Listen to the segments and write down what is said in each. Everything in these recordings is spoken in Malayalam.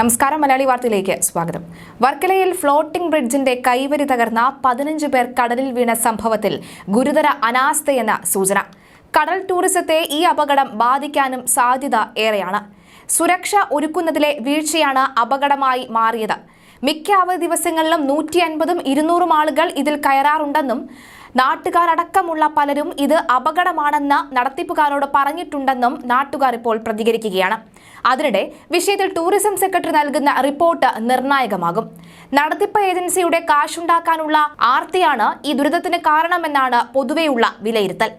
നമസ്കാരം മലയാളി വാർത്തയിലേക്ക് സ്വാഗതം. വർക്കലയിൽ ഫ്ലോട്ടിംഗ് ബ്രിഡ്ജിന്റെ കൈവരി തകർന്ന പതിനഞ്ച് പേർ കടലിൽ വീണ സംഭവത്തിൽ ഗുരുതര അനാസ്ഥയെന്ന സൂചന. കടൽ ടൂറിസത്തെ ഈ അപകടം ബാധിക്കാനും സാധ്യത ഏറെയാണ്. സുരക്ഷ ഒരുക്കുന്നതിലെ വീഴ്ചയാണ് അപകടമായി മാറിയത്. മിക്ക അവധി ദിവസങ്ങളിലും നൂറ്റി അൻപതും ഇരുന്നൂറും ആളുകൾ ഇതിൽ കയറാറുണ്ടെന്നും നാട്ടുകാരടക്കമുള്ള പലരും ഇത് അപകടമാണെന്ന് നടത്തിപ്പുകാരോട് പറഞ്ഞിട്ടുണ്ടെന്നും നാട്ടുകാർ ഇപ്പോൾ പ്രതികരിക്കുകയാണ്. അതിനിടെ വിഷയത്തിൽ ടൂറിസം സെക്രട്ടറി നൽകുന്ന റിപ്പോർട്ട് നിർണായകമാകും. നടത്തിപ്പ് ഏജൻസിയുടെ കാശുണ്ടാക്കാനുള്ള ആർത്തിയാണ് ഈ ദുരിതത്തിന് കാരണമെന്നാണ് പൊതുവെയുള്ള വിലയിരുത്തൽ.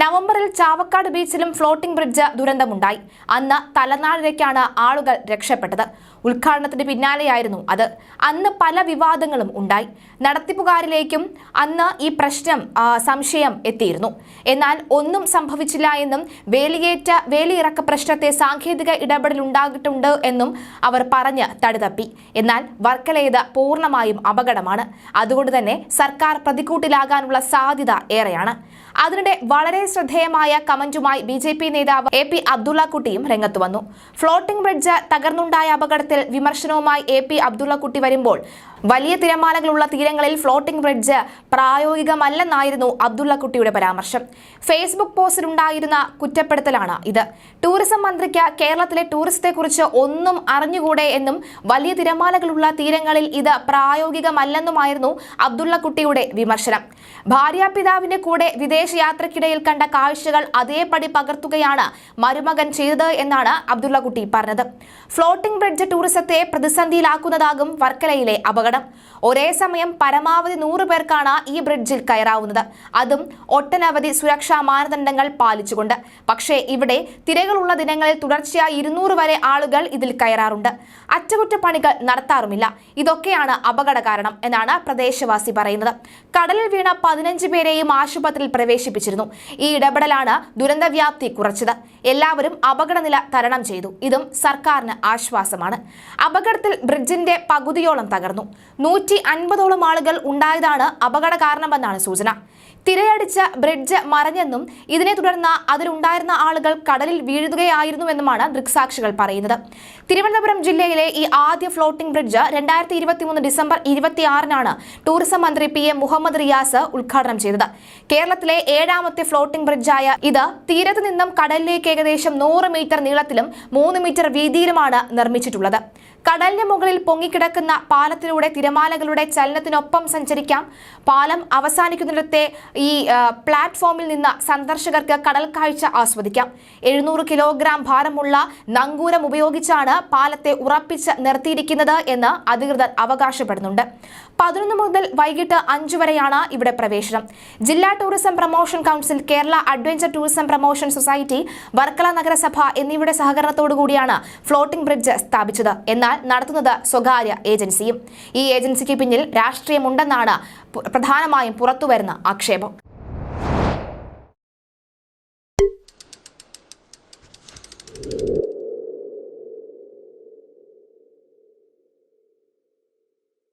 നവംബറിൽ ചാവക്കാട് ബീച്ചിലും ഫ്ലോട്ടിംഗ് ബ്രിഡ്ജ് ദുരന്തമുണ്ടായി. അന്ന് തലനാളിലേക്കാണ് ആളുകൾ രക്ഷപ്പെട്ടത്. ഉദ്ഘാടനത്തിന് പിന്നാലെയായിരുന്നു അത്. അന്ന് പല വിവാദങ്ങളും ഉണ്ടായി. നടത്തിപ്പുകാരിലേക്കും അന്ന് ഈ പ്രശ്നം സംശയം എത്തിയിരുന്നു. എന്നാൽ ഒന്നും സംഭവിച്ചില്ല എന്നും വേലിയേറ്റ വേലിയിറക്ക പ്രശ്നത്തെ സാങ്കേതിക ഇടപെടൽ ഉണ്ടാകിട്ടുണ്ട് എന്നും അവർ പറഞ്ഞ് തടിതപ്പി. എന്നാൽ വർക്കലേത് പൂർണമായും അപകടമാണ്. അതുകൊണ്ട് തന്നെ സർക്കാർ പ്രതിക്കൂട്ടിലാകാനുള്ള സാധ്യത ഏറെയാണ്. അതിനിടെ വളരെ ശ്രദ്ധേയമായ കമന്റുമായി ബി നേതാവ് എ പി അബ്ദുള്ളക്കുട്ടിയും രംഗത്ത് വന്നു. ഫ്ലോട്ടിംഗ് ബ്രിഡ്ജ് തകർന്നുണ്ടായ അപകടത്തിൽ വിമർശനവുമായി എ പി അബ്ദുള്ളക്കുട്ടി വരുമ്പോൾ വലിയ തിരമാലകളുള്ള തീരങ്ങളിൽ ഫ്ലോട്ടിംഗ് ബ്രിഡ്ജ് പ്രായോഗികമല്ലെന്നായിരുന്നു അബ്ദുള്ളക്കുട്ടിയുടെ പരാമർശം. ഫേസ്ബുക്ക് പോസ്റ്റിലുണ്ടായിരുന്ന കുറ്റപ്പെടുത്തലാണ് ഇത്. ടൂറിസം മന്ത്രിക്ക് കേരളത്തിലെ ടൂറിസത്തെക്കുറിച്ച് ഒന്നും അറിഞ്ഞുകൂടെ എന്നും വലിയ തിരമാലകളുള്ള തീരങ്ങളിൽ ഇത് പ്രായോഗികമല്ലെന്നുമായിരുന്നു അബ്ദുള്ളക്കുട്ടിയുടെ വിമർശനം. ഭാര്യാപിതാവിന്റെ കൂടെ വിദേശയാത്രക്കിടയിൽ കണ്ട കാഴ്ചകൾ അതേപടി പകർത്തുകയാണ് മരുമകൻ ചെയ്തത് എന്നാണ് അബ്ദുള്ളക്കുട്ടി പറഞ്ഞത്. ഫ്ലോട്ടിംഗ് ബ്രിഡ്ജ് ടൂറിസത്തെ പ്രതിസന്ധിയിലാക്കുന്നതാകും വർക്കലയിലെ അപകടം. ഒരേ സമയം പരമാവധി നൂറ് പേർക്കാണ് ഈ ബ്രിഡ്ജിൽ കയറാവുന്നത്. അതും ഒട്ടനവധി സുരക്ഷാ മാനദണ്ഡങ്ങൾ പാലിച്ചുകൊണ്ട്. പക്ഷേ ഇവിടെ തിരകളുള്ള ദിനങ്ങളിൽ തുടർച്ചയായി ഇരുന്നൂറ് വരെ ആളുകൾ ഇതിൽ കയറാറുണ്ട്. അറ്റകുറ്റപ്പണികൾ നടത്താറുമില്ല. ഇതൊക്കെയാണ് അപകട കാരണം എന്നാണ് പ്രദേശവാസി പറയുന്നത്. കടലിൽ വീണ പതിനഞ്ച് പേരെയും ആശുപത്രിയിൽ പ്രവേശിപ്പിച്ചിരുന്നു. ഈ ഇടപെടലാണ് ദുരന്തവ്യാപ്തി കുറച്ചത്. എല്ലാവരും അപകടനില തരണം ചെയ്തു. ഇതും സർക്കാരിന് ആശ്വാസമാണ്. അപകടത്തിൽ ബ്രിഡ്ജിന്റെ പകുതിയോളം തകർന്നു. നൂറ്റി അൻപതോളം ആളുകൾ ഉണ്ടായതാണ് അപകട കാരണമെന്നാണ് സൂചന. തിരയടിച്ച ബ്രിഡ്ജ് മറഞ്ഞെന്നും ഇതിനെ തുടർന്ന് അതിലുണ്ടായിരുന്ന ആളുകൾ കടലിൽ വീഴുകയായിരുന്നുവെന്നുമാണ് ദൃക്സാക്ഷികൾ പറയുന്നത്. തിരുവനന്തപുരം ജില്ലയിലെ ഈ ആദ്യ ഫ്ലോട്ടിംഗ് ബ്രിഡ്ജ് രണ്ടായിരത്തി ഇരുപത്തിമൂന്ന് ഡിസംബർ ഇരുപത്തിയാറിനാണ് ടൂറിസം മന്ത്രി പി എം മുഹമ്മദ് റിയാസ് ഉദ്ഘാടനം ചെയ്തത്. കേരളത്തിലെ ഏഴാമത്തെ ഫ്ലോട്ടിംഗ് ബ്രിഡ്ജായ ഇത് തീരത്ത് നിന്നും കടലിലേക്ക് ഏകദേശം നൂറ് മീറ്റർ നീളത്തിലും മൂന്ന് മീറ്റർ വീതിയിലുമാണ് നിർമ്മിച്ചിട്ടുള്ളത്. കടലിന് മുകളിൽ പൊങ്ങിക്കിടക്കുന്ന പാലത്തിലൂടെ തിരമാലകളുടെ ചലനത്തിനൊപ്പം സഞ്ചരിക്കാം. പാലം അവസാനിക്കുന്നിടത്തെ ഈ പ്ലാറ്റ്ഫോമിൽ നിന്ന് സന്ദർശകർക്ക് കടൽ കാഴ്ച ആസ്വദിക്കാം. എഴുന്നൂറ് കിലോഗ്രാം ഭാരമുള്ള നങ്കൂരം ഉപയോഗിച്ചാണ് പാലത്തെ ഉറപ്പിച്ച് നിർത്തിയിരിക്കുന്നത് എന്ന് അധികൃതർ അവകാശപ്പെടുന്നുണ്ട്. പതിനൊന്ന് മുതൽ വൈകിട്ട് അഞ്ചു വരെയാണ് ഇവിടെ പ്രവേശനം. ജില്ലാ tourism promotion council Kerala adventure tourism promotion society Varkala നഗരസഭ എന്നിവയുടെ സഹകരണത്തോടു കൂടിയാണ് ഫ്ലോട്ടിംഗ് ബ്രിഡ്ജ് സ്ഥാപിച്ചത്. എന്നാൽ നടത്തുന്നത് സ്വകാര്യ ഏജൻസിയും. ഈ ഏജൻസിക്ക് പിന്നിൽ രാഷ്ട്രീയമുണ്ടെന്നാണ് പ്രധാനമായും പുറത്തുവരുന്ന ആക്ഷേപം.